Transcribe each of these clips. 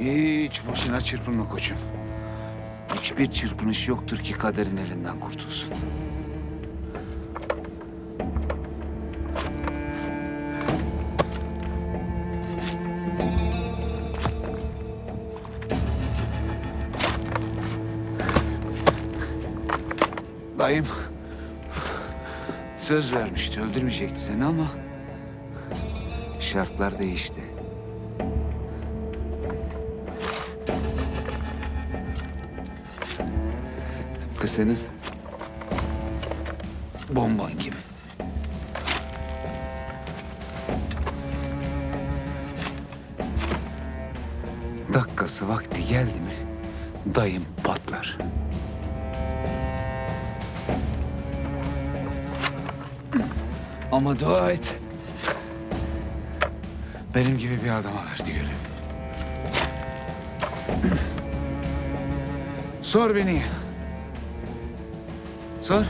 Hiç boşuna çırpınma koçum. Hiçbir çırpınış yoktur ki kaderin elinden kurtulsun. Dayım söz vermişti, öldürmeyecekti seni ama şartlar değişti. Tıpkı senin bomban gibi. Dakikası vakti geldi mi dayım patlar. Ama dua et. Benim gibi bir adama verdi görevi. Sor beni. Sor.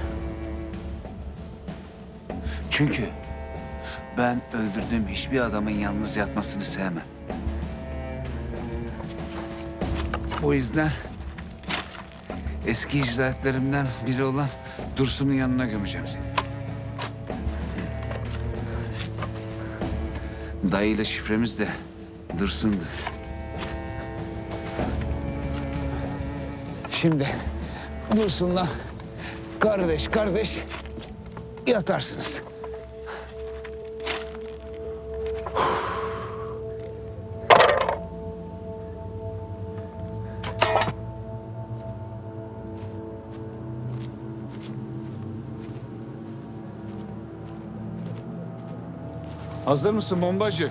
Çünkü ben öldürdüğüm hiçbir adamın yalnız yatmasını sevmem. O yüzden eski icraatlerimden biri olan Dursun'un yanına gömeceğim seni. Dayıyla şifremiz de Dursun'du. Şimdi Dursun'la kardeş kardeş yatarsınız. Hazır mısın bombacı?